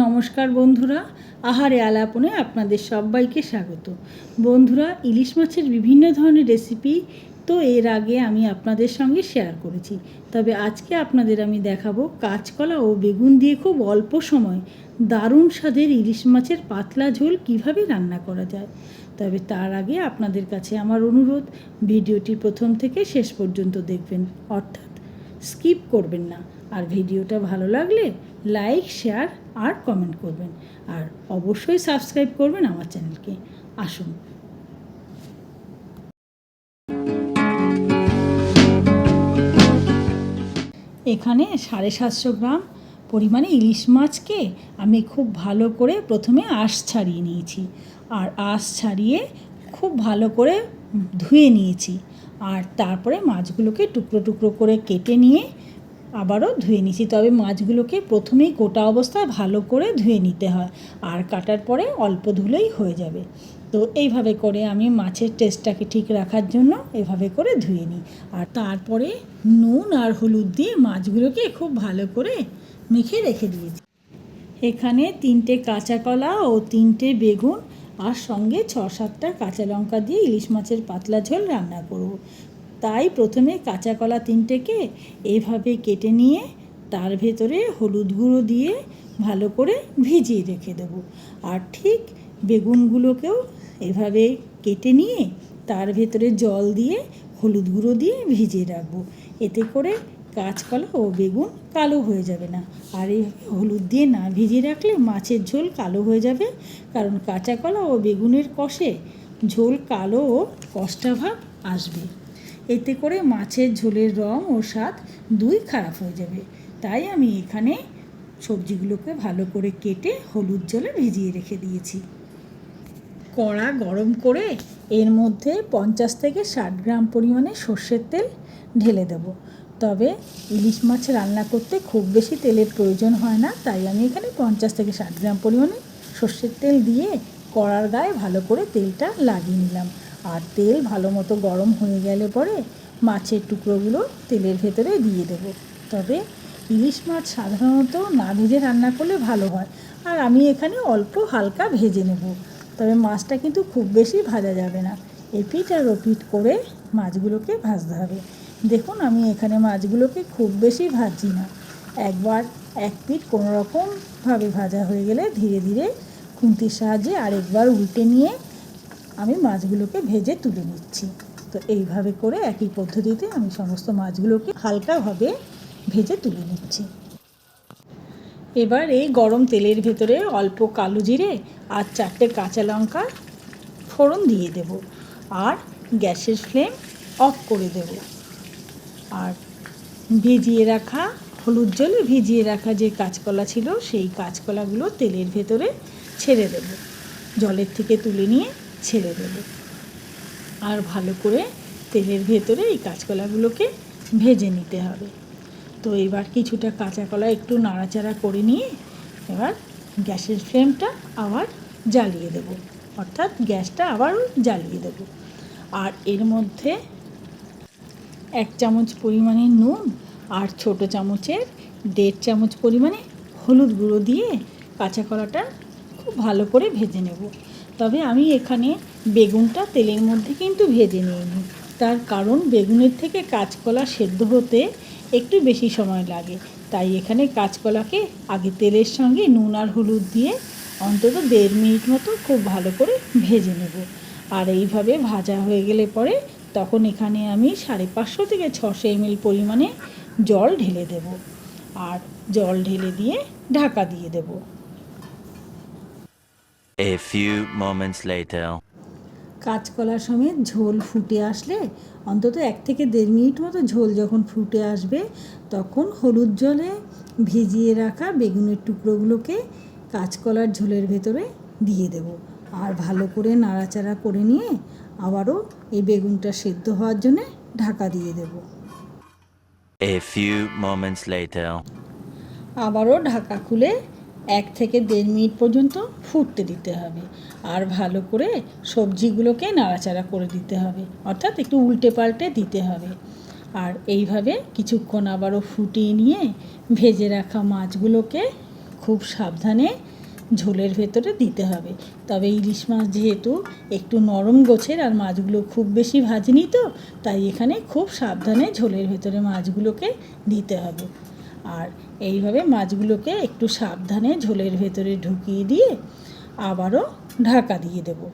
নমস্কার বন্ধুরা, আহারে আলাপনে আপনাদের সবাইকে স্বাগত। বন্ধুরা, ইলিশ মাছের বিভিন্ন ধরনের রেসিপি তো এর আগে আমি আপনাদের সঙ্গে শেয়ার করেছি। তবে আজকে আপনাদের আমি দেখাবো কাঁচকলা ও বেগুন দিয়ে খুব অল্প সময় দারুণ স্বাদের ইলিশ মাছের পাতলা ঝোল কীভাবে রান্না করা যায়। তবে তার আগে আপনাদের কাছে আমার অনুরোধ, ভিডিওটি প্রথম থেকে শেষ পর্যন্ত দেখবেন, অর্থাৎ স্কিপ করবেন না। আর ভিডিওটা ভালো লাগলে লাইক, শেয়ার আর কমেন্ট করবেন। আর অবশ্যই সাবস্ক্রাইব করবেন আমার চ্যানেলকে। আসুন। এখানে সাড়ে সাতশো গ্রাম পরিমাণে ইলিশ মাছকে আমি খুব ভালো করে প্রথমে আঁশ ছাড়িয়ে নিয়েছি। আর আঁশ ছাড়িয়ে খুব ভালো করে ধুয়ে নিয়েছি। আর তারপরে মাছগুলোকে টুকরো টুকরো করে কেটে নিয়ে আবারও ধুয়ে নিয়েছি তবে মাছগুলোকে প্রথমেই গোটা অবস্থায় ভালো করে ধুয়ে নিতে হয়। আর কাটার পরে অল্প ধুলেই হয়ে যাবে। তো এইভাবে করে আমি মাছের টেস্টটাকে ঠিক রাখার জন্য এভাবে করে ধুয়ে নিই। আর তারপরে নুন আর হলুদ দিয়ে মাছগুলোকে খুব ভালো করে মেখে রেখে দিয়েছি। এখানে তিনটে কাঁচা কলা ও তিনটে বেগুন আর সঙ্গে ছ সাতটা কাঁচা লঙ্কা দিয়ে ইলিশ মাছের পাতলা ঝোল রান্না করব। তাই প্রথমে কাঁচা কলা তিনটেকে এভাবে কেটে নিয়ে তার ভেতরে হলুদ গুঁড়ো দিয়ে ভালো করে ভিজিয়ে রেখে দেবো। আর ঠিক বেগুনগুলোকেও এভাবে কেটে নিয়ে তার ভেতরে জল দিয়ে হলুদ গুঁড়ো দিয়ে ভিজিয়ে রাখব। এতে করে কাঁচকলা ও বেগুন কালো হয়ে যাবে না। আর এই হলুদ দিয়ে না ভিজিয়ে রাখলে মাছের ঝোল কালো হয়ে যাবে, কারণ কাঁচা কলা ও বেগুনের কষে ঝোল কালো ও কষ্টাভাব আসবে। এতে করে মাছের ঝোলের রং ও স্বাদ দুই খারাপ হয়ে যাবে। তাই আমি এখানে সবজিগুলোকে ভালো করে কেটে হলুদ জলে ভিজিয়ে রেখে দিয়েছি। কড়া গরম করে এর মধ্যে পঞ্চাশ থেকে ষাট গ্রাম পরিমাণে সর্ষের তেল ঢেলে দেব। তবে ইলিশ মাছ রান্না করতে খুব বেশি তেলের প্রয়োজন হয় না, তাই আমি এখানে পঞ্চাশ থেকে ষাট গ্রাম পরিমাণে সর্ষের তেল দিয়ে কড়ার গায়ে ভালো করে তেলটা লাগিয়ে নিলাম। আর তেল ভালো মতো গরম হয়ে গেলে পরে মাছের টুকরোগুলো তেলের ভেতরে দিয়ে দেবো। তবে ইলিশ মাছ সাধারণত না ভেজে রান্না করলে ভালো হয়। আর আমি এখানে অল্প হালকা ভেজে নেব। তবে মাছটা কিন্তু খুব বেশি ভাজা যাবে না। এপিট আর ওপিট করে মাছগুলোকে ভাজতে হবে। দেখুন, আমি এখানে মাছগুলোকে খুব বেশি ভাজছি না। একবার এক পিঠ কোনো রকমভাবে ভাজা হয়ে গেলে ধীরে ধীরে খুন্তির সাহায্যে আরেকবার উল্টে নিয়ে আমি মাছগুলোকে ভেজে তুলে নিচ্ছি। তো এইভাবে করে একই পদ্ধতিতে আমি সমস্ত মাছগুলোকে হালকাভাবে ভেজে তুলে নিচ্ছি। এবার এই গরম তেলের ভেতরে অল্প কালো জিরে আর চারটে কাঁচা লঙ্কা ফোড়ন দিয়ে দেব আর গ্যাসের ফ্লেম অফ করে দেব। আর ভিজিয়ে রাখা হলুদ জলে ভিজিয়ে রাখা যে কাঁচকলা ছিল সেই কাঁচকলাগুলো তেলের ভেতরে ছেড়ে দেব। জলের থেকে তুলে নিয়ে ছেড়ে দেব। আর ভালো করে তেলের ভেতরে এই কাঁচকলাগুলোকে ভেজে নিতে হবে। তো এবার কিছুটা কাঁচা কলা একটু নাড়াচাড়া করে নিয়ে এবার গ্যাসের ফ্লেমটা আবার জ্বালিয়ে দেব। অর্থাৎ গ্যাসটা আবারও জ্বালিয়ে দেব। আর এর মধ্যে এক চামচ পরিমাণে নুন আর ছোট চামচের দেড় চামচ পরিমাণে হলুদ গুঁড়ো দিয়ে কাঁচা কলাটা খুব ভালো করে ভেজে নেব। তবে আমি এখানে বেগুনটা তেলের মধ্যে কিন্তু ভেজে নিইনি। তার কারণ বেগুনের থেকে কাঁচকলা সেদ্ধ হতে একটু বেশি সময় লাগে। তাই এখানে কাঁচকলাকে আগে তেলের সঙ্গে নুন আর হলুদ দিয়ে অন্তত দেড় মিনিট মতো খুব ভালো করে ভেজে নেব। আর এইভাবে ভাজা হয়ে গেলে পরে তখন এখানে আমি সাড়ে পাঁচশো থেকে ছশো এমএল পরিমাণে জল ঢেলে দেব। আর জল ঢেলে দিয়ে ঢাকা দিয়ে দেবো। A few moments later. কাঁচকলার সমেত ঝোল ফুটে আসলে অন্তত এক থেকে দেড় মিনিট মতো ঝোল যখন ফুটে আসবে তখন হলুদ জলে ভিজিয়ে রাখা বেগুনের টুকরোগুলোকে কাঁচকলার ঝোলের ভেতরে দিয়ে দেব আর ভালো করে নাড়াচাড়া করে নিয়ে আবারও এই বেগুনটা সেদ্ধ হওয়ার জন্যে ঢাকা দিয়ে দেব A few moments later. আবারও ঢাকা খুলে এক থেকে দেড় মিনিট পর্যন্ত ফুটতে দিতে হবে। আর ভালো করে সবজিগুলোকে নাড়াচাড়া করে দিতে হবে। অর্থাৎ একটু উল্টে পাল্টে দিতে হবে। আর এইভাবে কিছুক্ষণ আবারও ফুটিয়ে নিয়ে ভেজে রাখা মাছগুলোকে খুব সাবধানে ঝোলের ভেতরে দিতে হবে। তবে ইলিশ মাছ যেহেতু একটু নরম গোছের আর মাছগুলো খুব বেশি ভাজনি তো, তাই এখানে খুব সাবধানে ঝোলের ভেতরে মাছগুলোকে দিতে হবে। আর এইভাবে মাছগুলোকে একটু সাবধানে ঝোলের ভেতরে ঢুকিয়ে দিয়ে আবারও ঢাকা দিয়ে দেবো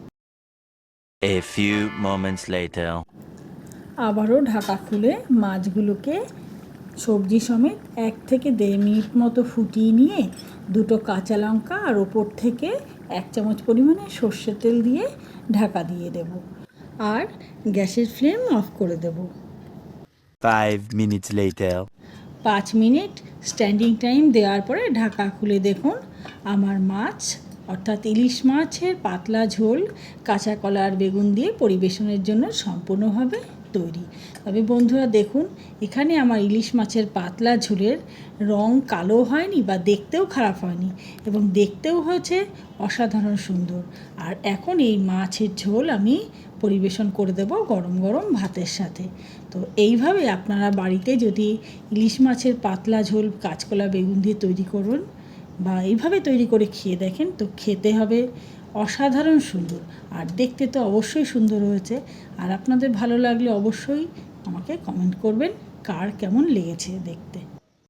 A few moments later. আবারও ঢাকা খুলে মাছগুলোকে সবজি সমেত এক থেকে দেড় মিনিট মতো ফুটিয়ে নিয়ে দুটো কাঁচা লঙ্কা আর ওপর থেকে এক চামচ পরিমাণে সর্ষের তেল দিয়ে ঢাকা দিয়ে দেব আর গ্যাসের ফ্লেম অফ করে দেব Five minutes later. পাঁচ মিনিট স্ট্যান্ডিং টাইম দেওয়ার পরে ঢাকা খুলে দেখুন। আমার মাছ, অর্থাৎ ইলিশ মাছের পাতলা ঝোল, কাঁচা কলা আর বেগুন দিয়ে পরিবেশনের জন্য সম্পূর্ণভাবে তৈরি। তবে বন্ধুরা দেখুন, এখানে আমার ইলিশ মাছের পাতলা ঝোলের রং কালো হয়নি বা দেখতেও খারাপ হয়নি এবং দেখতেও হয়েছে অসাধারণ সুন্দর। আর এখন এই মাছের ঝোল আমি পরিবেশন করে দেব গরম গরম ভাতের সাথে। তো এইভাবে আপনারা বাড়িতে যদি ইলিশ মাছের পাতলা ঝোল, কাঁচকলা, বেগুন দিয়ে তৈরি করুন বা এইভাবে তৈরি করে খেয়ে দেখেন, তো খেতে হবে অসাধারণ সুন্দর। আর দেখতে তো অবশ্যই সুন্দর হয়েছে। আর আপনাদের ভালো লাগলে অবশ্যই আমাকে কমেন্ট করবেন, কার কেমন লেগেছে দেখতে।